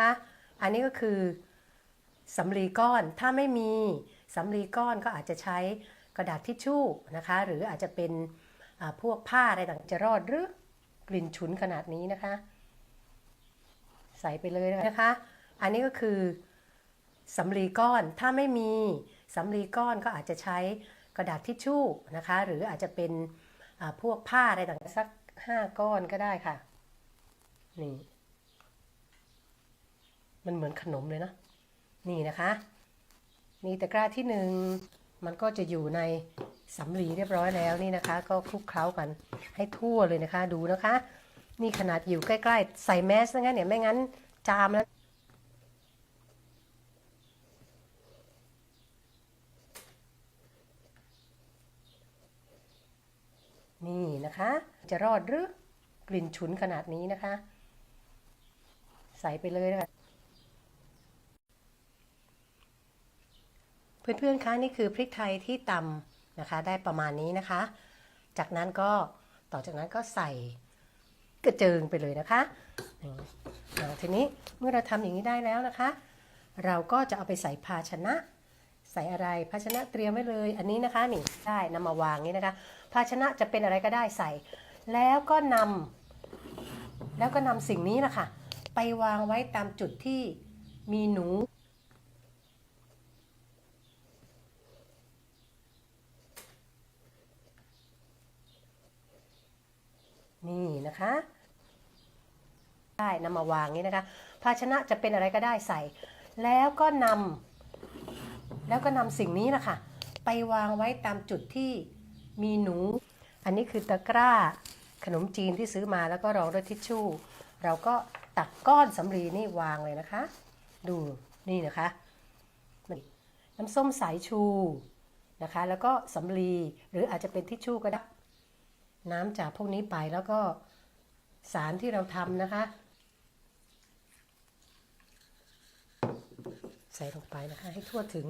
นะคะ อันนี้ก็คือสำลีก้อนถ้าไม่มีสำลีก้อนก็อาจจะใช้กระดาษทิชชู่นะคะ หรืออาจจะเป็นพวกผ้าอะไรต่างจะรอดหรือกลิ่นฉุนขนาดนี้นะคะ ใส่ไปเลยนะคะ อันนี้ก็คือสำลีก้อนถ้าไม่มีสำลีก้อนก็อาจจะใช้กระดาษทิชชู่นะคะ หรืออาจจะเป็นพวกผ้าอะไรต่างสักห้าก้อนก็ได้ค่ะนี่ มันเหมือนขนมเลยนะ นี่นะคะ นี่ตะกร้าที่หนึ่งมันก็จะอยู่ในสำลีเรียบร้อยแล้วนี่นะคะ ก็คลุกเคล้ากันให้ทั่วเลยนะคะ ดูนะคะ นี่ขนาดอยู่ใกล้ๆ ใส่แมสนะงั้นเนี่ยไม่งั้นจามแล้วนี่นะคะ จะรอดหรือกลิ่นฉุนขนาดนี้นะคะ ใส่ไปเลยนะคะ เพื่อนๆคะนี่คือพริกไทยที่ตำนะคะ ได้ประมาณนี้นะคะ จากนั้นก็ต่อจากนั้นก็ใส่กระเจิงไปเลยนะคะทีนี้เมื่อเราทำอย่างนี้ได้แล้วนะคะ เราก็จะเอาไปใส่ภาชนะ ใส่อะไรภาชนะเตรียมไว้เลย อันนี้นะคะนี่ได้นำมาวางนี้นะคะ ภาชนะจะเป็นอะไรก็ได้ใส่ แล้วก็นำแล้วก็นำสิ่งนี้นะคะไปวางไว้ตามจุดที่มีหนูนะคะ ได้ นำมาวางนี้นะคะ ภาชนะจะเป็นอะไรก็ได้ใส่ แล้วก็นำแล้วก็นำสิ่งนี้นะคะไปวางไว้ตามจุดที่มีหนู อันนี้คือตะกร้าขนมจีนที่ซื้อมาแล้วก็รองด้วยทิชชู่ เราก็ตักก้อนสำลีนี่วางเลยนะคะ ดูนี่นะคะ น้ำส้มสายชูนะคะ แล้วก็สำลีหรืออาจจะเป็นทิชชู่ก็ได้ น้ำจากพวกนี้ไปแล้วก็สารที่เราทำนะคะ ส่ลงไปนะคะ ให้ทั่วถึง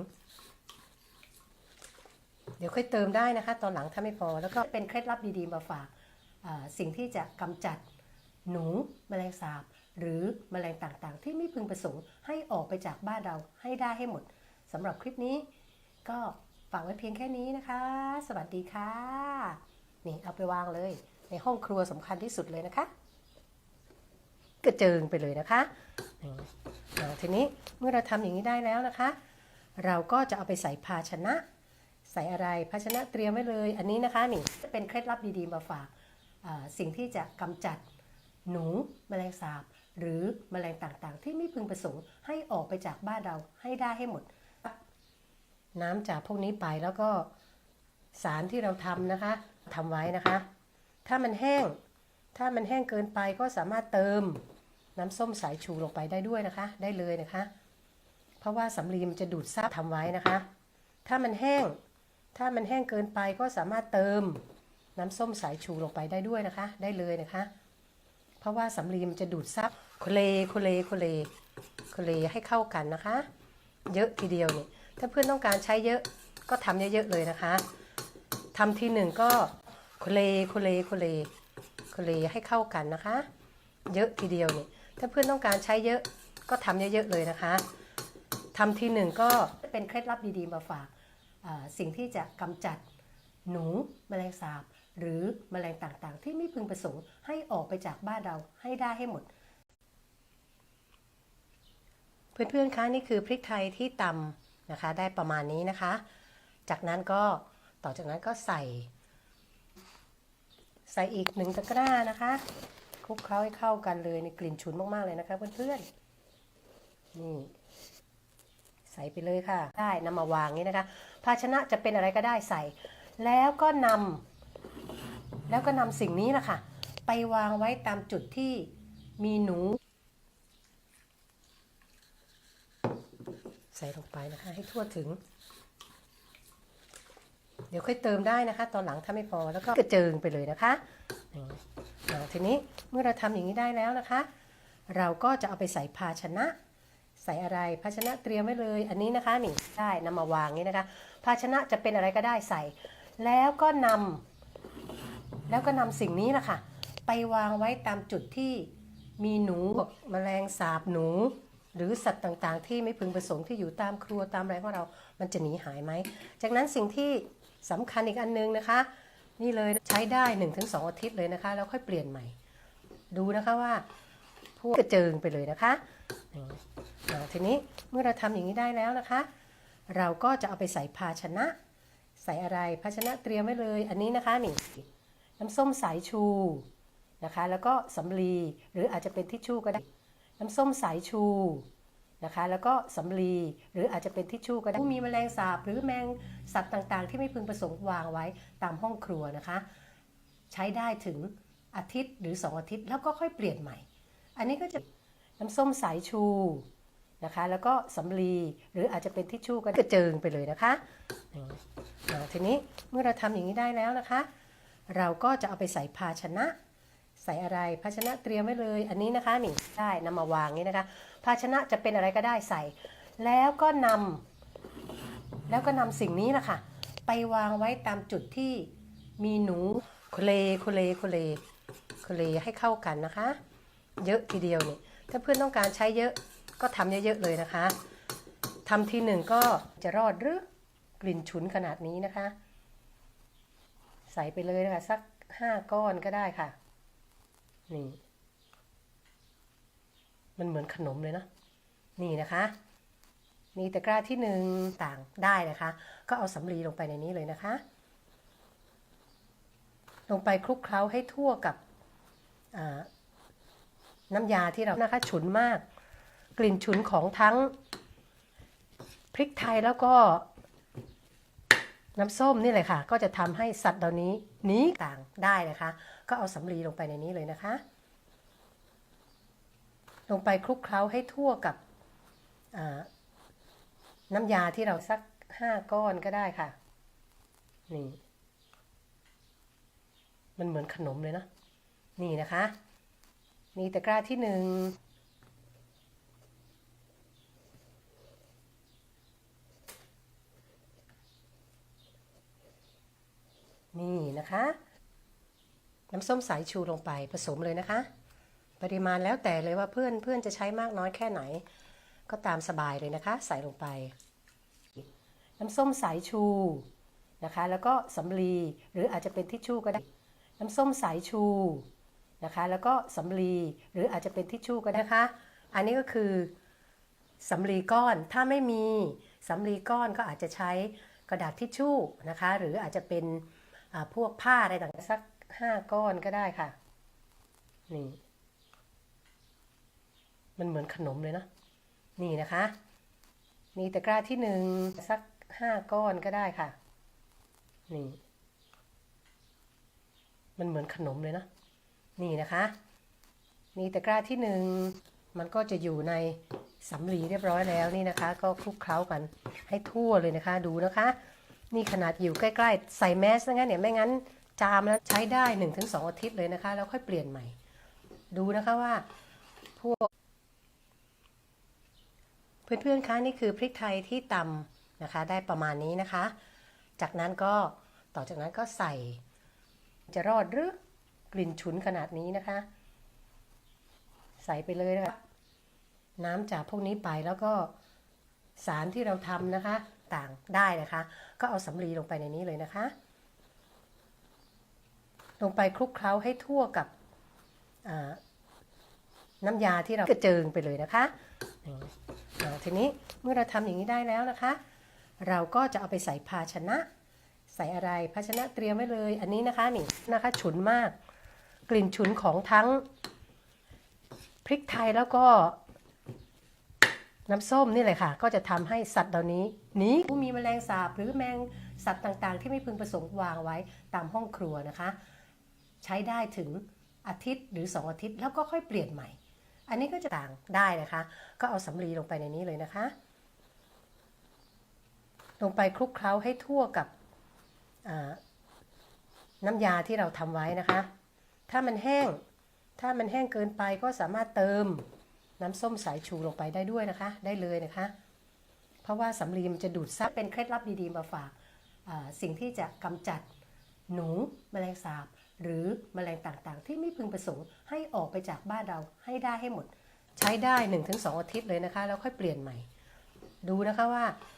เดี๋ยวค่อยเติมได้นะคะ ตอนหลังถ้าไม่พอ แล้วก็เป็นเคล็ดลับดีๆมาฝากสิ่งที่จะกำจัดหนูแมลงสาบ หรือแมลงต่างๆ ที่ไม่พึงประสงค์ให้ออกไปจากบ้านเราให้ได้ให้หมดสำหรับคลิปนี้ ก็ฝากไว้เพียงแค่นี้นะคะ สวัสดีค่ะ นี่เอาไปวางเลย ในห้องครัวสำคัญที่สุดเลยนะคะ กระเจิงไปเลยนะคะทีนี้เมื่อเราทำอย่างนี้ได้แล้วนะคะ เราก็จะเอาไปใส่ภาชนะ ใส่อะไรภาชนะเตรียมไว้เลย อันนี้นะคะนี่จะเป็นเคล็ดลับดีๆมาฝากสิ่งที่จะกำจัดหนูแมลงสาบ หรือแมลงต่างๆ ที่ไม่พึงประสงค์ให้ออกไปจากบ้านเราให้ได้ให้หมด น้ำจากพวกนี้ไปแล้วก็สารที่เราทำนะคะทำไว้นะคะ ถ้ามันแห้ง ถ้ามันแห้งเกินไปก็สามารถเติมน้ำส้มสายชูลงไปได้ด้วยนะคะ ได้เลยนะคะ เพราะว่าสำลีมันจะดูดซับทำไว้นะคะ ถ้ามันแห้ง ถ้ามันแห้งเกินไปก็สามารถเติมน้ำส้มสายชูลงไปได้ด้วยนะคะ ได้เลยนะคะ เพราะว่าสำลีมันจะดูดซับโคเลโคเลโคเลโคเลให้เข้ากันนะคะ เยอะทีเดียวเนี่ยถ้าเพื่อนต้องการใช้เยอะก็ทำเยอะๆเลยนะคะทำทีหนึ่งก็โคเลโคเลโคเล เลให้เข้ากันนะคะ เยอะทีเดียวเนี่ยถ้าเพื่อนต้องการใช้เยอะก็ทำเยอะๆเลยนะคะทำทีหนึ่งก็เป็นเคล็ดลับดีๆมาฝากสิ่งที่จะกำจัดหนูแมลงสาบ หรือแมลงต่างๆ ที่ไม่พึงประสงค์ให้ออกไปจากบ้านเราให้ได้ให้หมด เพื่อนๆคะนี่คือพริกไทยที่ตำนะคะ ได้ประมาณนี้นะคะ จากนั้นก็ต่อจากนั้นก็ใส่ ใส่อีกหนึ่งตะกร้านะคะคลุกเคล้าให้เข้ากันเลยในกลิ่นฉุนมากๆเลยนะคะเพื่อนๆนี่ใส่ไปเลยค่ะ ได้นำมาวางนี้นะคะ ภาชนะจะเป็นอะไรก็ได้ใส่ แล้วก็นำแล้วก็นำสิ่งนี้นะคะไปวางไว้ตามจุดที่มีหนู ใส่ลงไปนะคะ ให้ทั่วถึง เดี๋ยวค่อยเติมได้นะคะ ตอนหลังถ้าไม่พอแล้วก็กระเจิงไปเลยนะคะทีนี้เมื่อเราทำอย่างนี้ได้แล้วนะคะ เราก็จะเอาไปใส่ภาชนะ ใส่อะไรภาชนะเตรียมไว้เลย อันนี้นะคะนี่ได้นำมาวางนี้นะคะ ภาชนะจะเป็นอะไรก็ได้ใส่ แล้วก็นำแล้วก็นำสิ่งนี้นะคะไปวางไว้ตามจุดที่มีหนูแมลงสาบหนู หรือสัตว์ต่างๆ ที่ไม่พึงประสงค์ที่อยู่ตามครัวตามอะไรของเรา มันจะหนีหายไหม จากนั้นสิ่งที่ สำคัญอีกอันนึงนะคะ นี่เลยใช้ได้ 1-2 อาทิตย์เลยนะคะ แล้วค่อยเปลี่ยนใหม่ ดูนะคะว่าพวกกระเจิงไปเลยนะคะทีนี้เมื่อเราทำอย่างนี้ได้แล้วนะคะ เราก็จะเอาไปใส่ภาชนะ ใส่อะไรภาชนะเตรียมไว้เลย อันนี้นะคะนี่น้ำส้มสายชูนะคะ แล้วก็สำลีหรืออาจจะเป็นทิชชู่ก็ได้ น้ำส้มสายชู นะคะ แล้วก็สำลีหรืออาจจะเป็นทิชชู่ก็ได้มีแมลงสาบ หรือแมงสัตว์ต่างๆ ที่ไม่พึงประสงค์วางไว้ตามห้องครัวนะคะ ใช้ได้ถึงอาทิตย์หรือ 2 อาทิตย์แล้วก็ค่อยเปลี่ยนใหม่ อันนี้ก็จะน้ำส้มสายชูนะคะ แล้วก็สำลีหรืออาจจะเป็นทิชชู่ก็ได้กระเจิงไปเลยนะคะอืมอ่าทีนี้เมื่อเราทำอย่างนี้ได้แล้วนะคะ เราก็จะเอาไปใส่ภาชนะ ใส่อะไร ภาชนะเตรียมไว้เลยอันนี้นะคะนี่ได้นำมาวางนี่นะคะ ภาชนะจะเป็นอะไรก็ได้ใส่ แล้วก็นำแล้วก็นำสิ่งนี้นะคะไปวางไว้ตามจุดที่มีหนูโคเลโคเลโคเลโคเลให้เข้ากันนะคะ เยอะทีเดียวนี่ถ้าเพื่อนต้องการใช้เยอะก็ทำเยอะๆเลยนะคะทำทีหนึ่งก็จะรอดหรือกลิ่นฉุนขนาดนี้นะคะ ใส่ไปเลยนะคะสักห้าก้อนก็ได้ค่ะ นี่ มันเหมือนขนมเลยเนาะนี่นะคะ นี่ตะกร้าที่หนึ่งต่างได้นะคะ ก็เอาสำลีลงไปในนี้เลยนะคะ ลงไปคลุกเคล้าให้ทั่วกับน้ำยาที่เรานะคะฉุนมาก กลิ่นฉุนของทั้งพริกไทยแล้วก็ น้ำส้มนี่เลยค่ะ ก็จะทำให้สัตว์เหล่านี้หนีต่างได้นะคะ ก็เอาสำลีลงไปในนี้เลยนะคะ ลงไปคลุกเคล้าให้ทั่วกับน้ำยาที่เราสักห้าก้อนก็ได้ค่ะ นี่ มันเหมือนขนมเลยเนาะนี่นะคะ นี่ตะกร้าที่หนึ่ง นี่นะคะ น้ำส้มสายชูลงไปผสมเลยนะคะ ปริมาณแล้วแต่เลยว่าเพื่อนเพื่อนจะใช้มากน้อยแค่ไหน ก็ตามสบายเลยนะคะ ใส่ลงไป น้ำส้มสายชูนะคะ แล้วก็สำลีหรืออาจจะเป็นทิชชู่ก็ได้ น้ำส้มสายชูนะคะ แล้วก็สำลีหรืออาจจะเป็นทิชชู่ก็ได้นะคะ อันนี้ก็คือสำลีก้อนถ้าไม่มีสำลีก้อนก็อาจจะใช้กระดาษทิชชู่นะคะ หรืออาจจะเป็น พวกผ้าอะไรต่างๆสักห้าก้อนก็ได้ค่ะ นี่ มันเหมือนขนมเลยนะ นี่นะคะ นี่ตะกร้าที่หนึ่งสักห้าก้อนก็ได้ค่ะ นี่ มันเหมือนขนมเลยนะ นี่นะคะ นี่ตะกร้าที่หนึ่งมันก็จะอยู่ในสำลีเรียบร้อยแล้วนี่นะคะ ก็คลุกเคล้ากันให้ทั่วเลยนะคะ ดูนะคะ นี่ขนาดอยู่ใกล้ๆ ใส่แมสนะงั้นเนี่ยไม่งั้นจามแล้วใช้ได้ 1-2 อาทิตย์เลยนะคะ แล้วค่อยเปลี่ยนใหม่ ดูนะคะว่าพวก เพื่อนๆคะนี่คือพริกไทยที่ตำนะคะ ได้ประมาณนี้นะคะ จากนั้นก็ต่อจากนั้นก็ใส่ จะรอดหรือกลิ่นฉุนขนาดนี้นะคะ ใส่ไปเลยนะคะน้ำจากพวกนี้ไปแล้วก็ สารที่เราทำนะคะต่างได้นะคะ ก็เอาสำลีลงไปในนี้เลยนะคะ ลงไปคลุกเคล้าให้ทั่วกับน้ำยาที่เรากระเจิงไปเลยนะคะทีนี้เมื่อเราทำอย่างนี้ได้แล้วนะคะ เราก็จะเอาไปใส่ภาชนะ ใส่อะไรภาชนะเตรียมไว้เลย อันนี้นะคะนี่นะคะฉุนมาก กลิ่นฉุนของทั้งพริกไทยแล้วก็ น้ำส้มนี่เลยค่ะ ก็จะทำให้สัตว์เหล่านี้หนีผู้มีแมลงสาบหรือแมงสัตว์ต่างๆ ที่ไม่พึงประสงค์วางไว้ตามห้องครัวนะคะ ใช้ได้ถึงอาทิตย์หรือ 2 อาทิตย์แล้วก็ค่อยเปลี่ยนใหม่ อันนี้ก็จะต่างได้นะคะ ก็เอาสำลีลงไปในนี้เลยนะคะ ลงไปคลุกเคล้าให้ทั่วกับน้ำยาที่เราทำไว้นะคะ ถ้ามันแห้งถ้ามันแห้งเกินไปก็สามารถเติม น้ำส้มสายชูลงไปได้ด้วยนะคะ ได้เลยนะคะ เพราะว่าสำลีมันจะดูดซับเป็นเคล็ดลับดีๆมาฝากสิ่งที่จะกำจัดหนูแมลงสาบ หรือแมลงต่างๆ ที่ไม่พึงประสงค์ให้ออกไปจากบ้านเราให้ได้ให้หมด ใช้ได้ 1-2 อาทิตย์เลยนะคะ แล้วค่อยเปลี่ยนใหม่ ดูนะคะว่า